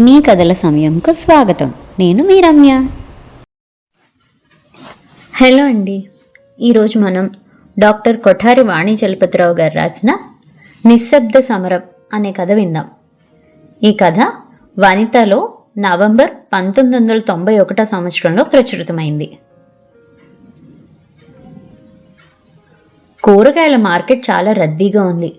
మీ కథల సమయంకు స్వాగతం. నేను మీ రమ్య హలో అండి. ఈరోజు మనం డాక్టర్ కొఠారి వాణి చలపతిరావు గారు రాసిన నిశ్శబ్ద సమరం అనే కథ విందాం. ఈ కథ వనితలో నవంబర్ పంతొమ్మిది వందల తొంభై ఒకటో సంవత్సరంలో ప్రచురితమైంది. కూరగాయల మార్కెట్ చాలా రద్దీగా ఉంది.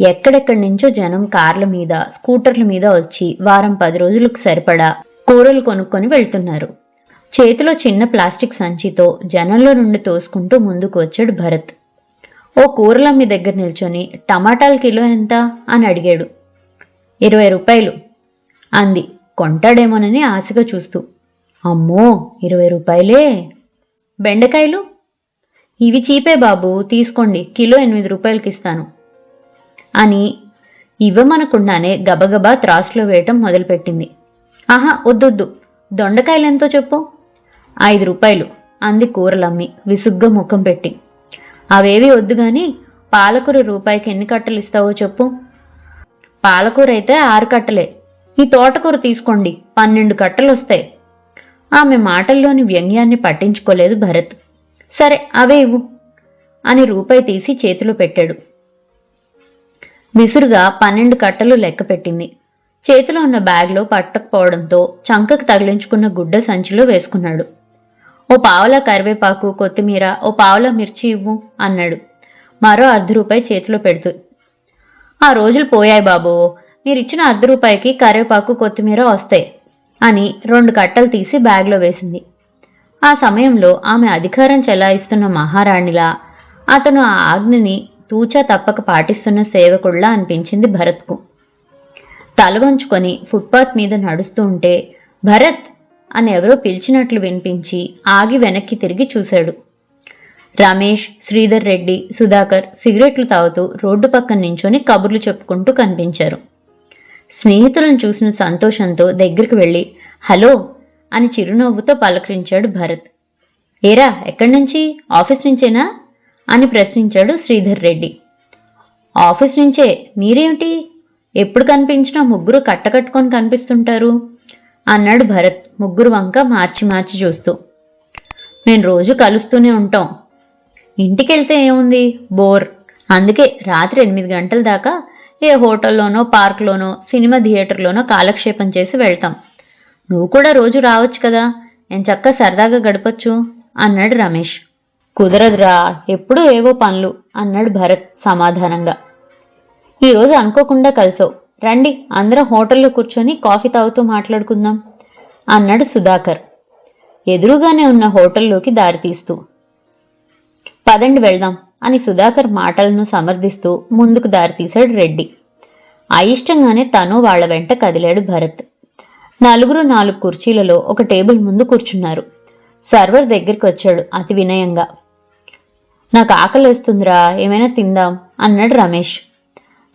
ఎక్కడెక్కడి నుంచో జనం కార్ల మీద స్కూటర్ల మీద వచ్చి వారం పది రోజులకు సరిపడా కూరలు కొనుక్కొని వెళ్తున్నారు. చేతిలో చిన్న ప్లాస్టిక్ సంచితో జనంలో నుండి తోసుకుంటూ ముందుకు వచ్చాడు భరత్. ఓ కూరలమ్మి దగ్గర నిల్చొని టమాటాల కిలో ఎంత? అని అడిగాడు. ఇరవై రూపాయలు. అంది. కొంటాడేమోనని ఆశగా చూస్తూ. అమ్మో ఇరవై రూపాయలే. బెండకాయలు? ఇవి చీపే బాబు తీసుకోండి. కిలో ఎనిమిది రూపాయలకి ఇస్తాను అని ఇవ్వమనకుండానే గబగబా త్రాసులో వేయటం మొదలుపెట్టింది. ఆహా వద్దొద్దు. దొండకాయలు ఎంతో చెప్పు? ఐదు రూపాయలు. అంది కూరలమ్మి విసుగ్గా ముఖం పెట్టి. అవేవి వద్దు గాని పాలకూర రూపాయికి ఎన్ని కట్టలు ఇస్తావో చెప్పు. పాలకూర అయితే ఆరు కట్టలే. ఈ తోటకూర తీసుకోండి. పన్నెండు కట్టలు వస్తాయి ఆమె మాటల్లోని వ్యంగ్యాన్ని పట్టించుకోలేదు భరత్. సరే అవే ఇవ్వు అని రూపాయి తీసి చేతిలో పెట్టాడు. విసురుగా పన్నెండు కట్టలు లెక్కపెట్టింది చేతిలో ఉన్న బ్యాగ్లో పట్టకపోవడంతో చంకకు తగిలించుకున్న గుడ్డ సంచిలో వేసుకున్నాడు. ఓ పావలా కరివేపాకు కొత్తిమీర ఓ పావలా మిర్చి ఇవ్వు అన్నాడు. మరో అర్ధ రూపాయి చేతిలో పెడుతూ. ఆ రోజులు పోయాయి బాబు. మీరిచ్చిన అర్ధ రూపాయికి కరివేపాకు కొత్తిమీర వస్తాయి అని రెండు కట్టలు తీసి బ్యాగ్లో వేసింది. ఆ సమయంలో ఆమె అధికారం చెలాయిస్తున్న మహారాణిలా అతను ఆ ఆజ్ఞని తూచా తప్పక పాటిస్తున్న సేవకుడులా అనిపించింది భరత్కు. తల వంచుకొని ఫుట్పాత్ మీద నడుస్తూ ఉంటే భరత్! అని ఎవరో పిలిచినట్లు వినిపించి ఆగి వెనక్కి తిరిగి చూశాడు. రమేష్ శ్రీధర్ రెడ్డి సుధాకర్ సిగరెట్లు తాగుతూ రోడ్డు పక్కన నించొని కబుర్లు చెప్పుకుంటూ కనిపించారు. స్నేహితులను చూసిన సంతోషంతో దగ్గరికి వెళ్ళి హలో! అని చిరునవ్వుతో పలకరించాడు భరత్. ఏరా ఎక్కడి నుంచి? ఆఫీస్ నుంచేనా? అని ప్రశ్నించాడు శ్రీధర్ రెడ్డి. ఆఫీస్ నుంచే మీరేమిటి? ఎప్పుడు కనిపించినా ముగ్గురు కట్టకట్టుకొని కనిపిస్తుంటారు? అన్నాడు భరత్ ముగ్గురు వంక మార్చి మార్చి చూస్తూ. నేను రోజు కలుస్తూనే ఉంటాం. ఇంటికెళ్తే ఏముంది? బోర్. అందుకే రాత్రి ఎనిమిది గంటల దాకా ఏ హోటల్లోనో పార్క్లోనో సినిమా థియేటర్లోనో కాలక్షేపం చేసి వెళ్తాం. నువ్వు కూడా రోజు రావచ్చు కదా? నేను చక్క సరదాగా గడపచ్చు అన్నాడు రమేష్. కుదరదురా ఎప్పుడూ ఏవో పనులు అన్నాడు భరత్ సమాధానంగా. ఈరోజు అనుకోకుండా కలిసావు. రండి అందరం హోటల్లో కూర్చొని కాఫీ తాగుతూ మాట్లాడుకుందాం అన్నాడు సుధాకర్. ఎదురుగానే ఉన్న హోటల్లోకి దారి తీస్తూ. పదండి వెళ్దాం అని సుధాకర్ మాటలను సమర్థిస్తూ ముందుకు దారితీశాడు రెడ్డి. అయిష్టంగానే తను వాళ్ళ వెంట కదిలాడు భరత్. నలుగురు నాలుగు కుర్చీలలో ఒక టేబుల్ ముందు కూర్చున్నారు. సర్వర్ దగ్గరికి వచ్చాడు అతి వినయంగా. నాకు ఆకలేస్తుందిరా ఏమైనా తిందాం అన్నాడు రమేష్.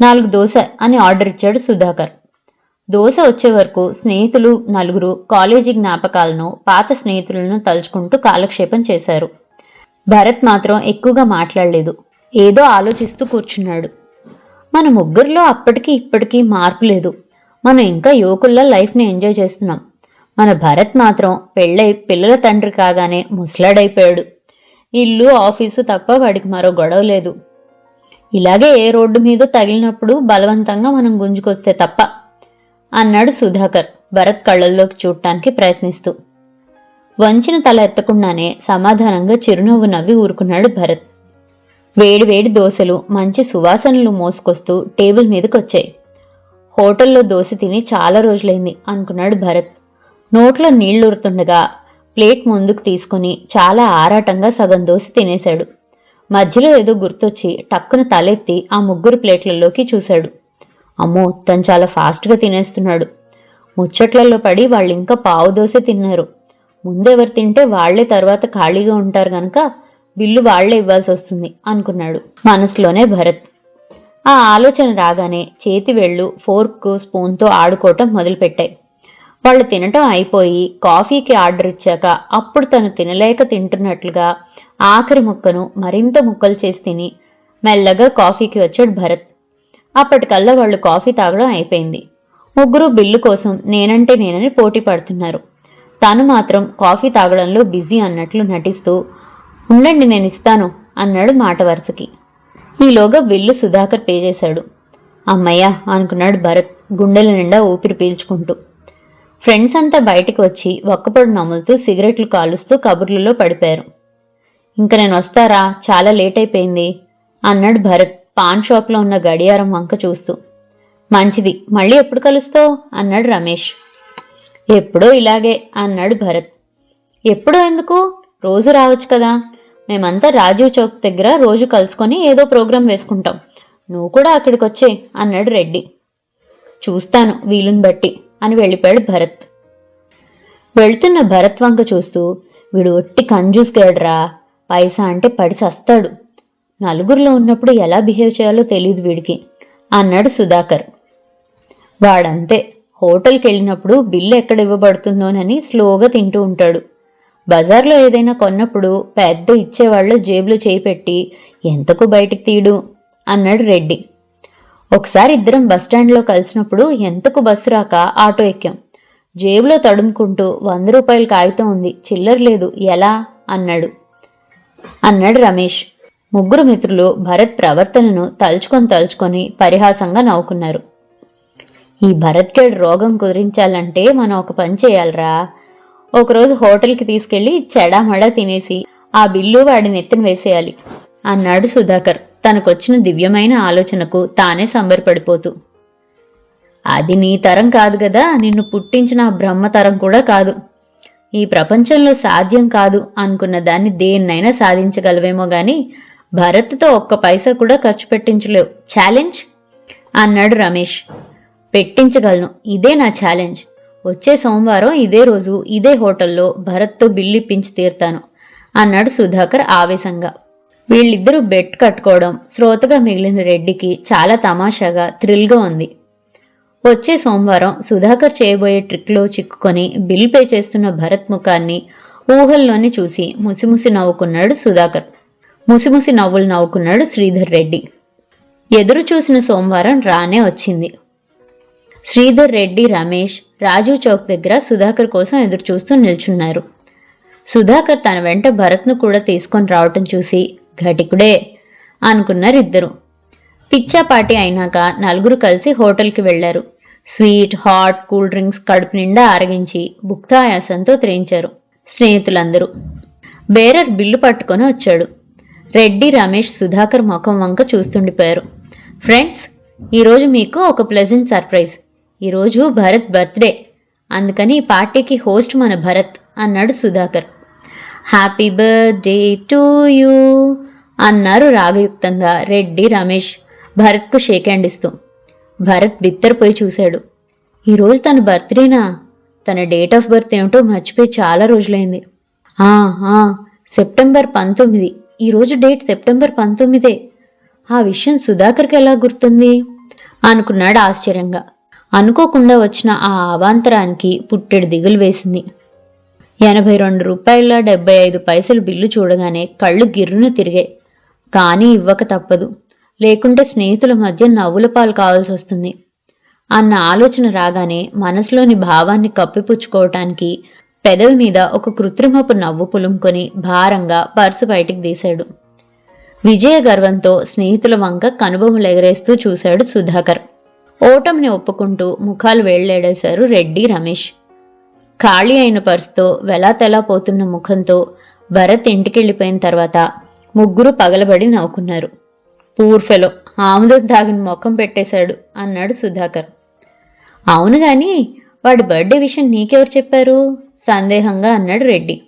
నాలుగు దోశ అని ఆర్డర్ ఇచ్చాడు సుధాకర్. దోశ వచ్చే వరకు స్నేహితులు నలుగురు కాలేజీ జ్ఞాపకాలను పాత స్నేహితులను తలుచుకుంటూ కాలక్షేపం చేశారు. భరత్ మాత్రం ఎక్కువగా మాట్లాడలేదు. ఏదో ఆలోచిస్తూ కూర్చున్నాడు. మన ముగ్గురిలో అప్పటికి ఇప్పటికీ మార్పు లేదు. మనం ఇంకా యువకుల్లో లైఫ్ని ఎంజాయ్ చేస్తున్నాం. మన భరత్ మాత్రం పెళ్ళై పిల్లల తండ్రి కాగానే ముసలాడైపోయాడు. ఇల్లు ఆఫీసు తప్ప వాడికి మరో గొడవ లేదు. ఇలాగే ఏ రోడ్డు మీద తగిలినప్పుడు బలవంతంగా మనం గుంజుకొస్తే తప్ప అన్నాడు సుధాకర్ భరత్ కళ్ళల్లోకి చూడటానికి ప్రయత్నిస్తూ. వంచిన తల ఎత్తకుండానే సమాధానంగా చిరునవ్వు నవ్వి ఊరుకున్నాడు భరత్. వేడి వేడి దోశలు మంచి సువాసనలు మోసుకొస్తూ టేబుల్ మీదకొచ్చాయి. హోటల్లో దోశ తిని చాలా రోజులైంది అనుకున్నాడు భరత్. నోట్లో నీళ్ళూరుతుండగా ప్లేట్ ముందుకు తీసుకుని చాలా ఆరాటంగా సగం దోసి తినేశాడు. మధ్యలో ఏదో గుర్తొచ్చి టక్కున తలెత్తి ఆ ముగ్గురు ప్లేట్లలోకి చూశాడు. అమ్మో తను చాలా ఫాస్ట్గా తినేస్తున్నాడు. ముచ్చట్లలో పడి వాళ్ళు ఇంకా పావు దోశ తిన్నారు. ముందెవరు తింటే వాళ్ళే తర్వాత ఖాళీగా ఉంటారు గనక బిల్లు వాళ్ళే ఇవ్వాల్సి వస్తుంది అనుకున్నాడు మనసులోనే భరత్. ఆ ఆలోచన రాగానే చేతి వెళ్ళు ఫోర్క్ స్పూన్తో ఆడుకోవటం మొదలుపెట్టాయి. వాళ్ళు తినటం అయిపోయి కాఫీకి ఆర్డర్ ఇచ్చాక అప్పుడు తను తినలేక తింటున్నట్లుగా ఆఖరి ముక్కను మరింత ముక్కలు చేసి తిని మెల్లగా కాఫీకి వచ్చాడు భరత్. అప్పటికల్లా వాళ్ళు కాఫీ తాగడం అయిపోయింది. ముగ్గురు బిల్లు కోసం నేనంటే నేనని పోటీ పడుతున్నారు. తను మాత్రం కాఫీ తాగడంలో బిజీ అన్నట్లు నటిస్తూ ఉండండి నేను ఇస్తాను అన్నాడు మాట వరుసకి. ఈలోగా బిల్లు సుధాకర్ పే చేశాడు. అమ్మయ్య అనుకున్నాడు భరత్ గుండెల నిండా ఊపిరి పీల్చుకుంటూ. ఫ్రెండ్స్ అంతా బయటికి వచ్చి ఒక్కపొడు నములుతూ సిగరెట్లు కాలుస్తూ కబుర్లలో పడిపోయారు. ఇంక నేను వస్తారా? చాలా లేట్ అయిపోయింది అన్నాడు భరత్ పాన్ షాప్లో ఉన్న గడియారం వంక చూస్తూ. మంచిది మళ్ళీ ఎప్పుడు కలుస్తావు? అన్నాడు రమేష్. ఎప్పుడో ఇలాగే అన్నాడు భరత్. ఎప్పుడో ఎందుకు? రోజు రావచ్చు కదా. మేమంతా రాజీవ్ చౌక్ దగ్గర రోజు కలుసుకొని ఏదో ప్రోగ్రాం వేసుకుంటాం. నువ్వు కూడా అక్కడికి వచ్చే అన్నాడు రెడ్డి. చూస్తాను వీలుని బట్టి. అని వెళ్ళిపోయాడు భరత్. వెళ్తున్న భరత్ వంక చూస్తూ వీడు ఒట్టి కంజూస్ గడరా పైసా అంటే పడి సస్తాడు. నలుగురిలో ఉన్నప్పుడు ఎలా బిహేవ్ చేయాలో తెలియదు వీడికి అన్నాడు సుధాకర్. వాడంతే హోటల్కి వెళ్ళినప్పుడు బిల్లు ఎక్కడ ఇవ్వబడుతుందోనని స్లోగా తింటూ ఉంటాడు. బజార్లో ఏదైనా కొన్నప్పుడు పెద్ద ఇచ్చేవాళ్ళు జేబులో చేయి పెట్టి ఎంతకు బయటికి తీయడు అన్నాడు రెడ్డి. ఒకసారి ఇద్దరం బస్టాండ్లో కలిసినప్పుడు ఎంతకు బస్సు రాక ఆటో ఎక్కాం. జేబులో తడుముకుంటూ వంద రూపాయలు కాగితం ఉంది చిల్లర లేదు ఎలా? అన్నాడు. అన్నాడు రమేష్. ముగ్గురు మిత్రులు భరత్ ప్రవర్తనను తలుచుకొని తలుచుకొని పరిహాసంగా నవ్వుకున్నారు. ఈ భరత్కేడు రోగం కుదిరించాలంటే మనం ఒక పని చేయాలరా. ఒకరోజు హోటల్కి తీసుకెళ్ళి చెడామడా తినేసి ఆ బిల్లు వాడి నెత్తిన వేసేయాలి అన్నాడు సుధాకర్. తనకొచ్చిన దివ్యమైన ఆలోచనకు తానే సంబరపడిపోతూ అది నీ తరం కాదు కదా నిన్ను పుట్టించిన బ్రహ్మతరం బ్రహ్మ తరం కూడా కాదు. ఈ ప్రపంచంలో సాధ్యం కాదు అనుకున్న దాన్ని దేన్నైనా సాధించగలవేమో గాని భరత్తో ఒక్క పైసా కూడా ఖర్చు పెట్టించలేవు. ఛాలెంజ్? అన్నాడు రమేష్. పెట్టించగలను. ఇదే నా ఛాలెంజ్. వచ్చే సోమవారం ఇదే రోజు ఇదే హోటల్లో భరత్తో బిల్లు ఇప్పించి తీరుతాను అన్నాడు సుధాకర్ ఆవేశంగా. వీళ్ళిద్దరూ బెట్ కట్టుకోవడం శ్రోతగా మిగిలిన రెడ్డికి చాలా తమాషాగా థ్రిల్గా ఉంది. వచ్చే సోమవారం సుధాకర్ చేయబోయే ట్రిక్లో చిక్కుకొని బిల్ పే చేస్తున్న భరత్ ముఖాన్ని ఊహల్లోనే చూసి ముసిముసి నవ్వుకున్నాడు సుధాకర్. ముసిముసి నవ్వులు నవ్వుకున్నాడు శ్రీధర్ రెడ్డి. ఎదురు చూసిన సోమవారం రానే వచ్చింది. శ్రీధర్ రెడ్డి రమేష్ రాజీవ్ చౌక్ దగ్గర సుధాకర్ కోసం ఎదురు చూస్తూ నిల్చున్నారు. సుధాకర్ తన వెంట భరత్ను కూడా తీసుకొని రావటం చూసి ఘటికుడే అనుకున్నారు ఇద్దరు పిచ్చాపాటి అయినాక నలుగురు కలిసి హోటల్కి వెళ్ళారు స్వీట్ హాట్ కూల్ డ్రింక్స్ కడుపు నిండా ఆరగించి భుక్తాయాసంతో త్రేయించారు స్నేహితులందరూ. బేరర్ బిల్లు పట్టుకొని వచ్చాడు. రెడ్డి రమేష్ సుధాకర్ ముఖం వంక చూస్తుండిపోయారు. ఫ్రెండ్స్ ఈరోజు మీకు ఒక ప్లెజెంట్ సర్ప్రైజ్ ఈరోజు భరత్ బర్త్డే. అందుకని ఈ పార్టీకి హోస్ట్ మన భరత్ అన్నాడు Sudhakar. Happy birthday to you. అన్నారు రాగయుక్తంగా రెడ్డి రమేష్. భరత్కు షేక్ హ్యాండ్ ఇస్తూ. భరత్ బిత్తరపోయి చూశాడు. ఈరోజు తన బర్త్డేనా? తన డేట్ ఆఫ్ బర్త్ ఏమిటో మర్చిపోయి చాలా రోజులైంది. ఆ, ఆ, సెప్టెంబర్ పంతొమ్మిది. ఈరోజు డేట్ సెప్టెంబర్ పంతొమ్మిదే. ఆ విషయం సుధాకర్కి ఎలా గుర్తుంది? అనుకున్నాడు ఆశ్చర్యంగా. అనుకోకుండా వచ్చిన ఆ అవాంతరానికి పుట్టెడు దిగులు వేసింది. ఎనభై రెండు రూపాయల డెబ్బై ఐదు పైసలు బిల్లు చూడగానే కళ్ళు గిర్రున తిరిగాయి. కానీ ఇవ్వక తప్పదు. లేకుంటే స్నేహితుల మధ్య నవ్వుల పాలు కావాల్సి వస్తుంది. అన్న ఆలోచన రాగానే మనసులోని భావాన్ని కప్పిపుచ్చుకోవటానికి పెదవి మీద ఒక కృత్రిమపు నవ్వు పులుముకొని భారంగా పర్సు బయటికి తీశాడు. విజయ గర్వంతో స్నేహితుల వంక కనుబొమ్మలు ఎగరేస్తూ చూశాడు సుధాకర్. ఓటమిని ఒప్పుకుంటూ ముఖాలు వేళ్ళేడేశారు రెడ్డి రమేష్. ఖాళీ అయిన పర్సుతో వెలాతెలా పోతున్న ముఖంతో భరత్ ఇంటికెళ్ళిపోయిన తర్వాత ముగ్గురు పగలబడి నవ్వుకున్నారు. పూర్ఫెలో ఆముదం తాగిన ముఖం పెట్టేశాడు అన్నాడు సుధాకర్. అవును గాని వాడి బర్త్డే విషయం నీకెవరు చెప్పారు? సందేహంగా అన్నాడు రెడ్డి.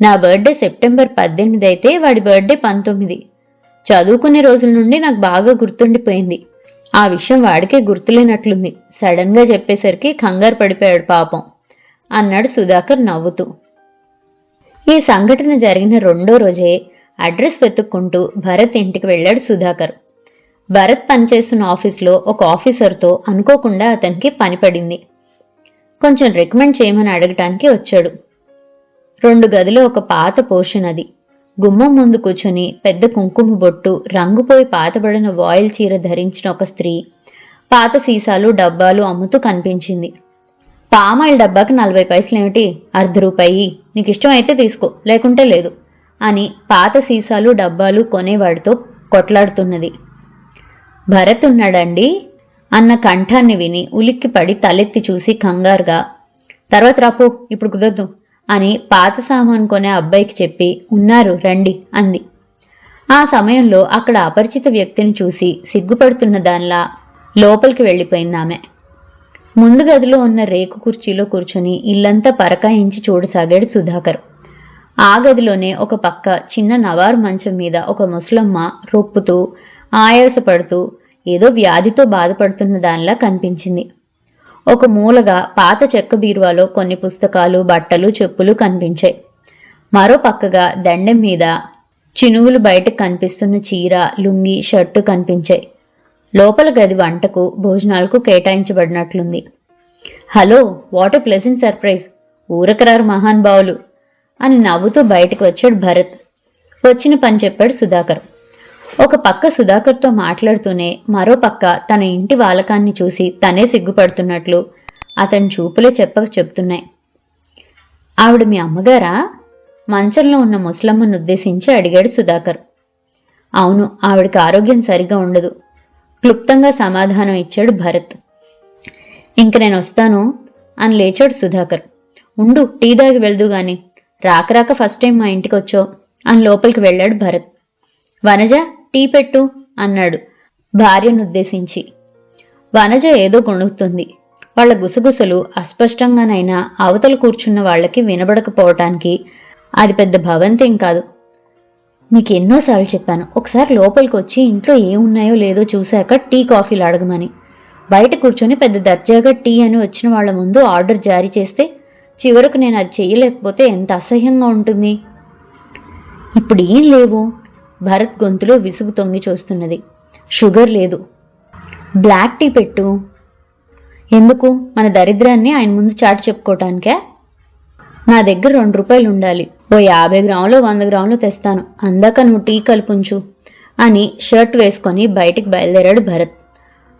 నా బర్త్డే సెప్టెంబర్ పద్దెనిమిది అయితే వాడి బర్త్డే పంతొమ్మిది. చదువుకునే రోజుల నుండి నాకు బాగా గుర్తుండిపోయింది. ఆ విషయం వాడికే గుర్తులేనట్లుంది. సడన్గా చెప్పేసరికి కంగారు పడిపోయాడు పాపం అన్నాడు సుధాకర్ నవ్వుతూ. ఈ సంఘటన జరిగిన రెండో రోజే అడ్రస్ వెతుక్కుంటూ భరత్ ఇంటికి వెళ్ళాడు సుధాకర్. భరత్ పనిచేస్తున్న ఆఫీస్లో ఒక ఆఫీసర్తో అనుకోకుండా అతనికి పని పడింది. కొంచెం రికమెండ్ చేయమని అడగటానికి వచ్చాడు. రెండు గదిలో ఒక పాత పోర్షన్ అది. గుమ్మం ముందు కూర్చొని పెద్ద కుంకుమ బొట్టు రంగుపోయి పాతబడిన వాయిల్ చీర ధరించిన ఒక స్త్రీ పాత సీసాలు డబ్బాలు అమ్ముతూ కనిపించింది. పామాయిల్ డబ్బాకి నలభై పైసలు ఏమిటి అర్ధ రూపాయి. నీకు ఇష్టం అయితే తీసుకో లేకుంటే లేదు. అని పాత సీసాలు డబ్బాలు కొనేవాడితో కొట్లాడుతున్నది. భరత్ ఉన్నాడండి అన్న కంఠాన్ని విని ఉలిక్కిపడి తలెత్తి చూసి కంగారుగా తర్వాత రాపో ఇప్పుడు కుదరదు అని పాత సామాన్ కొనే అబ్బాయికి చెప్పి ఉన్నారు రండి అంది. ఆ సమయంలో అక్కడ అపరిచిత వ్యక్తిని చూసి సిగ్గుపడుతున్న దానిలా లోపలికి వెళ్ళిపోయింది ఆమె. ముందు గదిలో ఉన్న రేకు కుర్చీలో కూర్చొని ఇల్లంతా పరకాయించి చూడసాగాడు సుధాకర్. ఆ గదిలోనే ఒక పక్క చిన్న నవారు మంచం మీద ఒక ముసలమ్మ రొప్పుతూ ఆయాసపడుతూ ఏదో వ్యాధితో బాధపడుతున్న దానిలా కనిపించింది. ఒక మూలగా పాత చెక్క బీరువాలో కొన్ని పుస్తకాలు బట్టలు చెప్పులు కనిపించాయి. మరో పక్కగా దండెం మీద చినుగులు బయటకు కనిపిస్తున్న చీర లుంగి షర్టు కనిపించాయి. లోపల గది వంటకు భోజనాలకు కేటాయించబడినట్లుంది. Hello what a pleasant surprise! ఊరకరారు మహానుభావులు! అని నవ్వుతూ బయటకు వచ్చాడు భరత్. వచ్చిన పని చెప్పాడు సుధాకర్. ఒక పక్క సుధాకర్తో మాట్లాడుతూనే మరో పక్క తన ఇంటి వాలకాన్ని చూసి తనే సిగ్గుపడుతున్నట్లు అతని చూపులే చెప్పక చెప్తున్నాయి. ఆవిడ మీ అమ్మగారా? మంచంలో ఉన్న ముసలమ్మను ఉద్దేశించి అడిగాడు సుధాకర్. అవును ఆవిడకి ఆరోగ్యం సరిగా ఉండదు. క్లుప్తంగా సమాధానం ఇచ్చాడు భరత్. ఇంక నేను వస్తాను అని లేచాడు సుధాకర్. ఉండు టీ దాగి వెళ్దు గాని రాక రాక ఫస్ట్ టైం మా ఇంటికి వచ్చావు అని లోపలికి వెళ్ళాడు భరత్. వనజ టీ పెట్టు అన్నాడు భార్యను ఉద్దేశించి. వనజ ఏదో గొణుగుతుంది వాళ్ళ గుసగుసలు అస్పష్టంగానైనా అవతల కూర్చున్న వాళ్ళకి వినబడకపోవటానికి అది పెద్ద భవంతేం కాదు. మీకు ఎన్నోసార్లు చెప్పాను ఒకసారి లోపలికి వచ్చి ఇంట్లో ఏమున్నాయో లేదో చూశాక టీ కాఫీలు అడగమని. బయట కూర్చొని పెద్ద దర్జాగా టీ అని వచ్చిన వాళ్ళ ముందు ఆర్డర్ జారీ చేస్తే చివరకు నేను అది చేయలేకపోతే ఎంత అసహ్యంగా ఉంటుంది? ఇప్పుడు ఏం లేవు. భరత్ గొంతులో విసుగు తొంగి చూస్తున్నది. షుగర్ లేదు. బ్లాక్ టీ పెట్టు. ఎందుకు? మన దరిద్రాన్ని ఆయన ముందు చాటు చెప్పుకోవటానికే నా దగ్గర రెండు రూపాయలు ఉండాలి. ఓ యాభై గ్రాములు వంద గ్రాములు తెస్తాను. అందాక నువ్వు టీ కలుపుంచు అని షర్ట్ వేసుకొని బయటికి బయలుదేరాడు భరత్.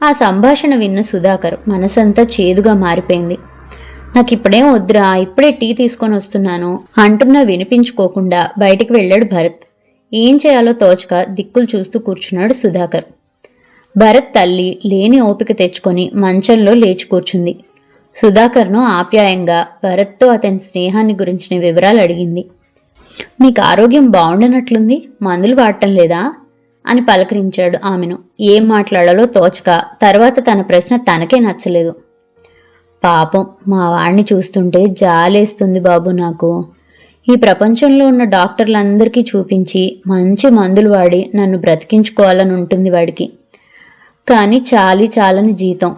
ఆ సంభాషణ విన్న సుధాకర్ మనసంతా చేదుగా మారిపోయింది. నాకు ఇప్పుడేం వద్దురా ఇప్పుడే టీ తీసుకొని వస్తున్నాను అంటున్నా వినిపించుకోకుండా బయటికి వెళ్ళాడు భరత్. ఏం చేయాలో తోచక దిక్కులు చూస్తూ కూర్చున్నాడు సుధాకర్. భరత్ తల్లి లేని ఓపిక తెచ్చుకొని మంచంలో లేచి కూర్చుంది. సుధాకర్ను ఆప్యాయంగా భరత్తో అతని స్నేహాన్ని గురించిన వివరాలు అడిగింది. మీకు ఆరోగ్యం బాగుండనట్లుంది? మందులు వాడటం లేదా? అని పలకరించాడు ఆమెను. ఏం మాట్లాడాలో తోచక తర్వాత తన ప్రశ్న తనకే నచ్చలేదు. పాపం మా వాడిని చూస్తుంటే జాలేస్తుంది బాబు నాకు. ఈ ప్రపంచంలో ఉన్న డాక్టర్లందరికీ చూపించి మంచి మందులు వాడి నన్ను బ్రతికించుకోవాలని ఉంటుంది వాడికి. కానీ చాలి చాలని జీతం.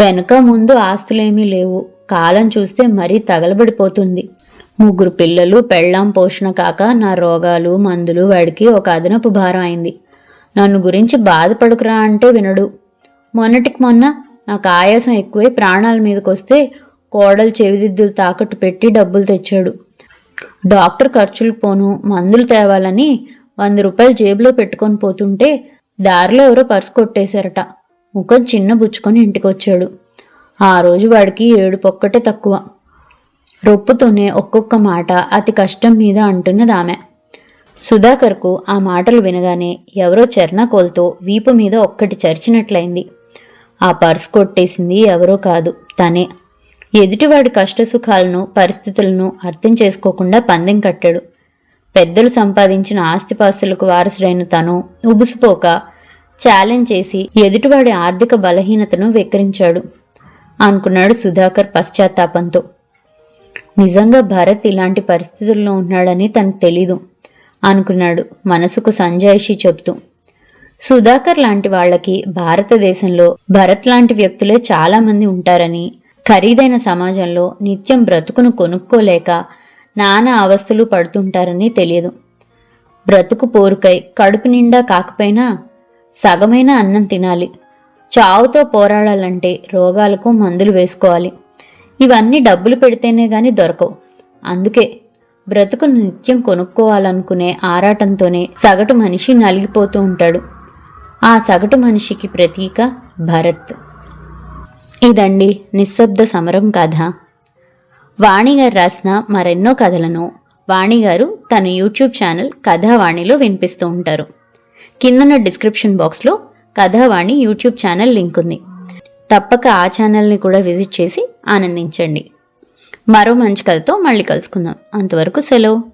వెనక ముందు ఆస్తులేమీ లేవు. కాలం చూస్తే మరీ తగలబడిపోతుంది. ముగ్గురు పిల్లలు పెళ్ళాం పోషణ కాక నా రోగాలు మందులు వాడికి ఒక అదనపు భారం అయింది. నన్ను గురించి బాధపడుకురా అంటే వినడు. మొన్నటికి మొన్న నాకు ఆయాసం ఎక్కువై ప్రాణాల మీదకి వస్తే కోడలు చెవిదిద్దులు తాకట్టు పెట్టి డబ్బులు తెచ్చాడు. డాక్టర్ ఖర్చులు పోను మందులు తేవాలని వంద రూపాయలు జేబులో పెట్టుకొని పోతుంటే దారిలో ఎవరో పర్సు కొట్టేశారట. ముఖం చిన్న బుచ్చుకొని ఇంటికొచ్చాడు. ఆ రోజు వాడికి ఏడు పొక్కటే తక్కువ. రొప్పుతూనే ఒక్కొక్క మాట అతి కష్టం మీద అంటున్నది ఆమె. సుధాకర్కు ఆ మాటలు వినగానే ఎవరో చెర్నకోల్తో వీపు మీద ఒక్కటి చరిచినట్లయింది. ఆ పర్స్ కొట్టేసింది ఎవరో కాదు తనే. ఎదుటివాడి కష్టసుఖాలను పరిస్థితులను అర్థం చేసుకోకుండా పందెం కట్టాడు. పెద్దలు సంపాదించిన ఆస్తిపాస్తులకు వారసుడైన తను ఉబుసుపోక ఛాలెంజ్ చేసి ఎదుటివాడి ఆర్థిక బలహీనతను వెక్కిరించాడు అనుకున్నాడు సుధాకర్ పశ్చాత్తాపంతో. నిజంగా భరత్ ఇలాంటి పరిస్థితుల్లో ఉన్నాడని తనకు తెలీదు అనుకున్నాడు మనసుకు సంజాయిషి చెప్తూ సుధాకర్ లాంటి వాళ్ళకి భారతదేశంలో భరత్ లాంటి వ్యక్తులే చాలా మంది ఉంటారని ఖరీదైన సమాజంలో నిత్యం బ్రతుకును కొనుక్కోలేక నానా అవస్థలు పడుతుంటారని తెలియదు. బ్రతుకు పోరుకై కడుపు నిండా కాకపోయినా సగమైన అన్నం తినాలి. చావుతో పోరాడాలంటే రోగాలకు మందులు వేసుకోవాలి. ఇవన్నీ డబ్బులు పెడితేనే గాని దొరకవు. అందుకే బ్రతుకును నిత్యం కొనుక్కోవాలనుకునే ఆరాటంతోనే సగటు మనిషి నలిగిపోతూ ఉంటాడు. ఆ సగటు మనిషికి ప్రతీక భరత్. ఇదండి నిశ్శబ్ద సమరం కథ. వాణి గారు రాసిన మరెన్నో కథలను వాణి గారు తన యూట్యూబ్ ఛానల్ కథావాణిలో వినిపిస్తూ ఉంటారు. కిందన్న డిస్క్రిప్షన్ బాక్స్లో కథావాణి యూట్యూబ్ ఛానల్ లింక్ ఉంది. తప్పక ఆ ఛానల్ని కూడా విజిట్ చేసి ఆనందించండి. మరో మంచి కథతో మళ్ళీ కలుసుకుందాం. అంతవరకు సెలవు.